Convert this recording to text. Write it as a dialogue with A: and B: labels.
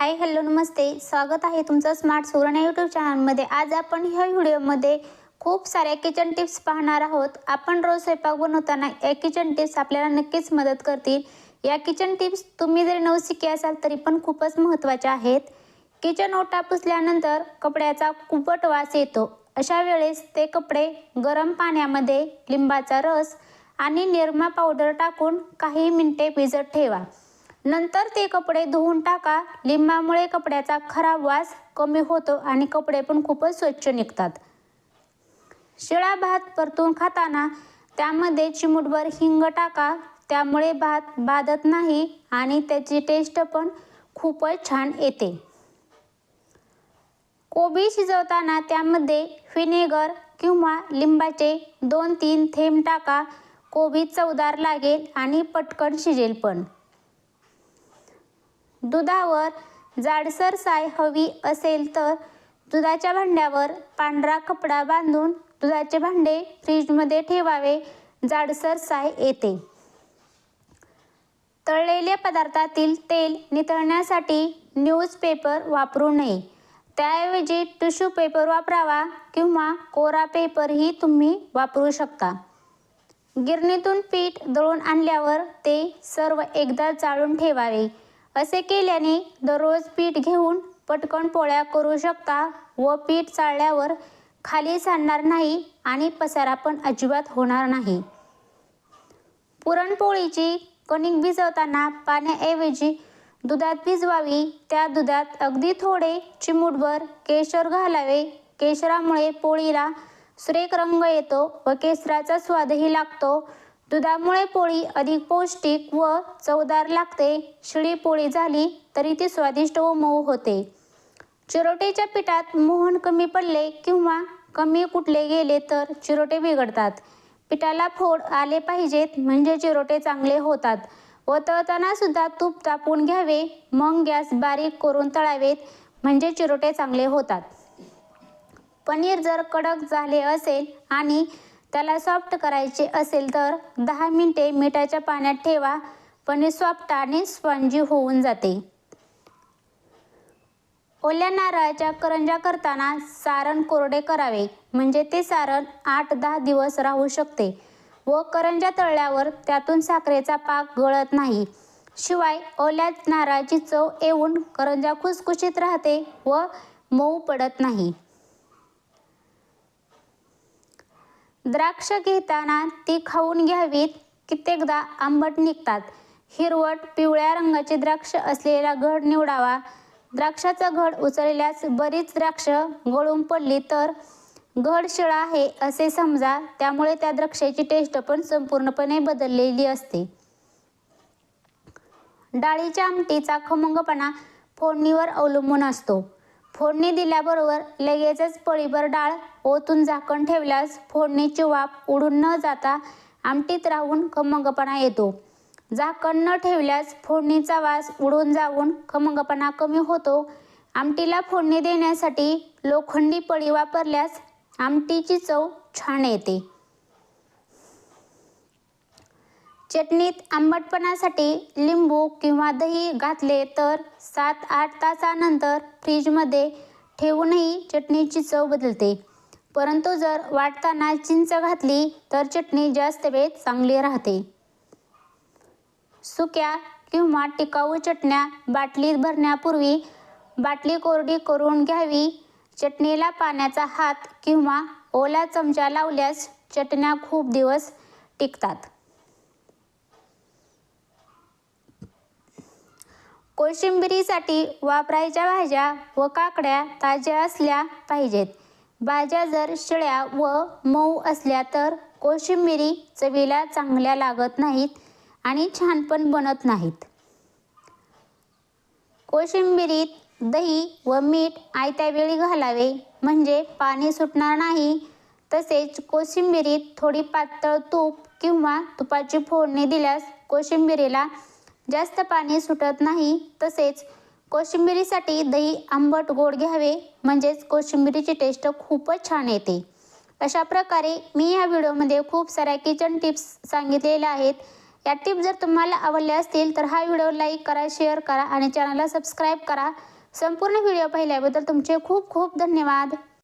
A: Hi hello नमस्ते. स्वागत आहे तुमचं स्मार्ट सुवर्ण यूट्यूब चॅनलमध्ये आज आपण ह्या व्हिडिओमध्ये खूप साऱ्या किचन टिप्स पाहणार आहोत. आपण रोज स्वयंपाक बनवताना या किचन टिप्स आपल्याला नक्कीच मदत करतील. या किचन टिप्स तुम्ही जरी नवशिके असाल तरी पण खूपच महत्त्वाच्या आहेत. किचन ओटा पुसल्यानंतर कपड्याचा कुपट वास येतो. अशा वेळेस ते कपडे गरम पाण्यामध्ये लिंबाचा रस आणि निरमा पावडर टाकून काही मिनटे भिजत ठेवा. नंतर ते कपडे धुवून टाका. लिंबामुळे कपड्याचा खराब वास कमी होतो आणि कपडे पण खूपच स्वच्छ निघतात. शिळा भात परतून खाताना त्यामध्ये चिमूटभर हिंग टाका. त्यामुळे भात बाधत नाही आणि त्याची टेस्ट पण खूपच छान येते. कोबी शिजवताना त्यामध्ये व्हिनेगर किंवा लिंबाचे दोन तीन थेंब टाका. कोबी चवदार लागेल आणि पटकन शिजेल पण. दुधावर जाडसर साय हवी असेल तर दुधाच्या भांड्यावर पांढरा कपडा बांधून दुधाचे भांडे फ्रीजमध्ये ठेवावे जाडसर साय येते. तळलेल्या पदार्थातील तेल नितळण्यासाठी न्यूजपेपर वापरू नये. त्याऐवजी टिश्यू पेपर वापरावा किंवा कोरा पेपरही तुम्ही वापरू शकता. गिरणीतून पीठ दळून आणल्यावर ते सर्व एकदा चाळून ठेवावे. असे केल्याने दररोज पीठ घेऊन पटकन पोळ्या करू शकता व पीठ चाळल्यावर खाली सांडणार नाही आणि पसारा पण अजिबात होणार नाही. पुरणपोळीची कणिक भिजवताना पाण्याऐवजी दुधात भिजवावी. त्या दुधात अगदी थोडे चिमूटभर केशर घालावे. केशरामुळे पोळीला सुरेख रंग येतो व केसराचा स्वादही लागतो. दुधामुळे पोळी अधिक पौष्टिक व चवदार लागते. शिळी पोळी झाली तरी ती स्वादिष्ट व मऊ होते. चिरोटेच्या पिठात मोहन कमी पडले किंवा कमी कुटले गेले तर चिरोटे बिघडतात. पिठाला फोड आले पाहिजेत म्हणजे चिरोटे चांगले होतात व तळताना सुद्धा तूप तापून घ्यावे. मग गॅस बारीक करून तळावेत म्हणजे चिरोटे चांगले होतात. पनीर जर कडक झाले असेल आणि त्याला सॉफ्ट करायचे असेल तर दहा मिनटे मिठाच्या पाण्यात ठेवा. पनीर सॉफ्ट आणि स्पंजी होऊन जाते. ओल्या नारळाच्या करंजा करताना सारण कोरडे करावे. म्हणजे ते सारण आठ दहा दिवस राहू शकते व करंजा तळल्यावर त्यातून साखरेचा पाक गळत नाही. शिवाय ओल्या नारळाची चव येऊन करंजा खुसखुशीत राहते व मऊ पडत नाही. द्राक्ष घेताना ती खाऊन घ्यावीत. कित्येकदा आंबट निघतात. हिरवट पिवळ्या रंगाचे द्राक्ष असलेला घड निवडावा. द्राक्षाचा घड उचलल्यास बरीच द्राक्ष गळून पडली तर घड शिळा आहे असे समजा. त्यामुळे त्या द्राक्षाची टेस्ट पण संपूर्णपणे बदललेली असते. डाळीच्या आमटीचा खमंगपणा फोडणीवर अवलंबून असतो. फोडणी दिल्याबरोबर लगेचच पळीभर डाळ ओतून झाकण ठेवल्यास फोडणीची वाफ उडून न जाता आमटीत राहून खमंगपणा येतो. झाकण न ठेवल्यास फोडणीचा वास उडून जाऊन खमंगपणा कमी होतो. आमटीला फोडणी देण्यासाठी लोखंडी पळी वापरल्यास आमटीची चव छान येते. चटणीत आंबटपणासाठी लिंबू किंवा दही घातले तर सात आठ तासानंतर फ्रीजमध्ये ठेवूनही चटणीची चव बदलते. परंतु जर वाटताना चिंच घातली तर चटणी जास्त वेळ चांगली राहते. सुक्या किंवा टिकाऊ चटण्या बाटलीत भरण्यापूर्वी बाटली कोरडी करून घ्यावी. चटणीला पाण्याचा हात किंवा ओला चमचा लावल्यास चटण्या खूप दिवस टिकतात. कोशिंबिरीसाठी वापरायच्या भाज्या व काकड्या ताज्या असल्या पाहिजेत. भाज्या जर शिळ्या व मऊ असल्या तर कोशिंबिरी चवीला चांगल्या लागत नाहीत आणि छान पण बनत नाहीत. कोशिंबिरीत दही व मीठ आयत्या वेळी घालावे. म्हणजे पाणी सुटणार नाही. तसेच कोशिंबिरीत थोडी पातळ तूप किंवा तुपाची फोडणी दिल्यास कोशिंबिरीला जास्त पाणी सुटत नाही तसेच कोशिंबिरीसाठी दही आंबट गोड घ्यावे म्हणजेच कोशिंबिरीची टेस्ट खूपच छान येते. अशा प्रकारे मी या व्हिडिओमध्ये खूप साऱ्या किचन टिप्स सांगितलेल्या आहेत. या टिप जर तुम्हाला आवडल्या असतील तर हा व्हिडिओ लाईक करा शेअर करा आणि चॅनलला सबस्क्राईब करा. संपूर्ण व्हिडिओ पाहिल्याबद्दल तुमचे खूप खूप धन्यवाद.